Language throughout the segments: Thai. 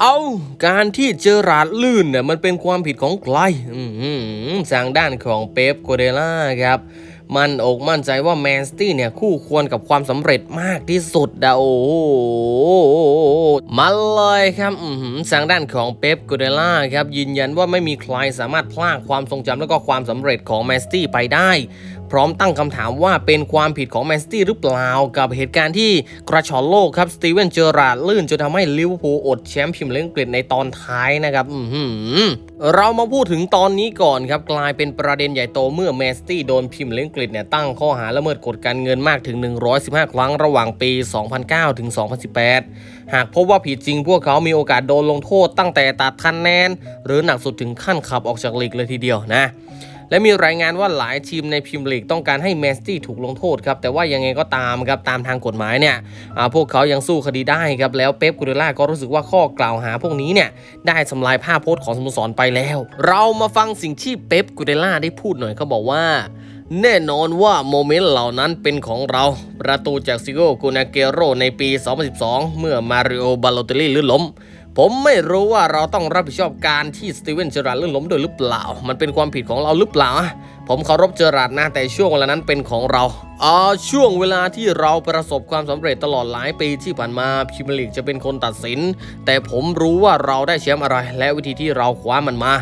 เอาการที่เจอราดลื่นเนี่ยมันเป็นความผิดของใครทางด้านของเป๊ปโกเดล่าครับ มั่นอกมั่นใจว่าแมนสตี้เนี่ยคู่ควรกับความสำเร็จมากที่สุดดะโอ้มาเลยครับอืมทางด้านของเป๊ปโกเดล่าครับยืนยันว่าไม่มีใครสามารถพลากความทรงจำแล้วก็ความสำเร็จของแมนสตี้ไปได้ พร้อมตั้งคำถามว่าเป็นความผิดของแมนซิตี้หรือเปล่า กับเหตุการณ์ที่กระชอนโลกครับสตีเวนเจอราร์ดลื่นจนทำให้ลิเวอร์พูลอดแชมป์พรีเมียร์ลีกอังกฤษในตอนท้ายนะครับอืเรามาพูดถึงตอนนี้ก่อนครับกลายเป็นประเด็นใหญ่โตเมื่อแมนซิตี้โดนพรีเมียร์ลีกอังกฤษเนี่ยตั้งข้อหาละเมิดกฎการเงินมากถึง 115 ครั้งระหว่างปี 2009 ถึง 2018 หากพบว่าผิดจริงพวกเขามีโอกาสโดนลงโทษตั้งแต่ตัดคะแนน หรือหนักสุดถึงขั้นขับออกจากลีกเลยทีเดียวนะและมีรายงานว่าหลายทีมในพรีเมียร์ลีกต้องการให้แมนซิตี้ถูกลงโทษครับ แต่ว่ายังไงก็ตามครับ ตามทางกฎหมายเนี่ยพวกเขายังสู้คดีได้ครับ แล้วเป๊ปกูเดล่าก็รู้สึกว่าข้อกล่าวหาพวกนี้เนี่ย ได้ทำลายภาพโพจน์ของสโมสรไปแล้ว เรามาฟังสิ่งที่เป๊ปกูเดล่าได้พูดหน่อยเขาบอกว่า แน่นอนว่าโมเมนต์เหล่านั้นเป็นของเรา ประตูจากซิโก้กูนาเกโรในปี 2012 เมื่อมาริโอบาโลเตลลี่ลื่นล้ม ผมไม่รู้ว่าเราต้องรับผิดชอบการที่สตีเวนเจอราร์ดลื่นล้มด้วยหรือเปล่า มันเป็นความผิดของเราหรือเปล่า ผมเคารพเจอราร์ดนะแต่ช่วงเวลานั้นเป็นของเราอ่าช่วงเวลาที่เราประสบความสำเร็จตลอดหลายปีที่ผ่านมาพรีเมลีกจะเป็นคนตัดสิน แต่ผมรู้ว่าเราได้แชมป์อะไร และวิธีที่เราคว้ามันมา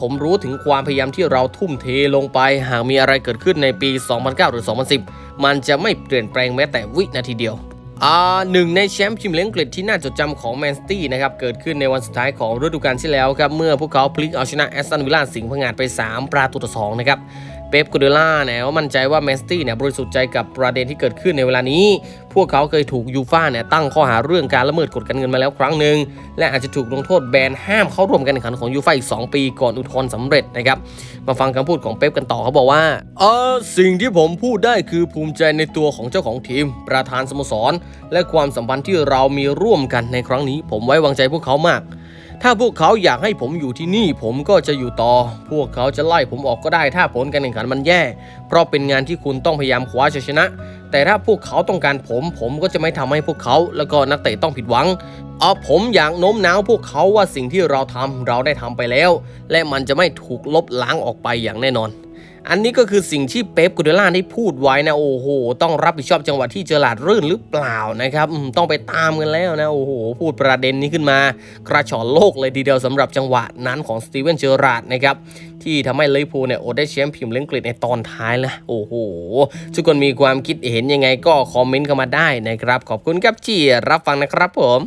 ผมรู้ถึงความพยายามที่เราทุ่มเทลงไป หากมีอะไรเกิดขึ้นในปี 2009 หรือ 2010 มันจะไม่เปลี่ยนแปลงแม้แต่วินาทีเดียวอ่าหนึ่งในแชมป์พรีเมียร์ลีกอังกฤษที่น่าจดจำของแมนซิตี้นะครับ เกิดขึ้นในวันสุดท้ายของฤดูกาลที่แล้วครับ เมื่อพวกเขาพลิกเอาชนะแอสตันวิลล่าสิงห์พังงาดไป 3 ประตูต่อ2นะครับ เป๊ปกูเดล่าเนี่ยมั่นใจว่าแมนซิตี้เนี่ยบริสุทธิ์ใจกับประเด็นที่เกิดขึ้นในเวลานี้ พวกเขาเคยถูกยูฟ่าเนี่ยตั้งข้อหาเรื่องการละเมิดกฎการเงินมาแล้วครั้งหนึ่งและอาจจะถูกลงโทษแบนห้ามเข้าร่วมการแข่งขันของยูฟ่าอีก 2 ปีก่อนอุทธรณ์สำเร็จนะครับมาฟังคำพูดของเป๊ปกันต่อเขาบอกว่าเออสิ่งที่ผมพูดได้คือภูมิใจในตัวของเจ้าของทีม ประธานสโมสร และความสัมพันธ์ที่เรามีร่วมกันในครั้งนี้ ผมไว้วางใจพวกเขามาก ถ้าพวกเขาอยากให้ผมอยู่ที่นี่ผมก็จะอยู่ต่อ พวกเขาจะไล่ผมออกก็ได้ถ้าผลการแข่งขันมันแย่ เพราะเป็นงานที่คุณต้องพยายามคว้าชัยชนะ แต่ถ้าพวกเขาต้องการผม ผมก็จะไม่ทำให้พวกเขา แล้วก็นักเตะต้องผิดหวัง เอาผมอยากโน้มน้าวพวกเขาว่าสิ่งที่เราทำเราได้ทำไปแล้ว และมันจะไม่ถูกลบล้างออกไปอย่างแน่นอน อันนี้ก็คือสิ่งที่เป๊ปกูเดล่าได้พูดไว้นะโอ้โห ต้องรับผิดชอบจังหวะที่เจอหลาดรื่นหรือเปล่านะครับอืมต้องไปตามกันแล้วนะโอ้โห พูดประเด็นนี้ขึ้นมา กระชอนโลกเลยทีเดียวสำหรับจังหวะนั้นของสตีเวนเจอราดนะครับที่ทำให้ลิเวอร์พูลเนี่ยอดได้แชมป์พรีเมียร์ลีกอังกฤษในตอนท้ายแล้วโอ้โห ทุกคนมีความคิดเห็นยังไงก็คอมเมนต์เข้ามาได้นะครับ ขอบคุณครับที่รับฟังนะครับผม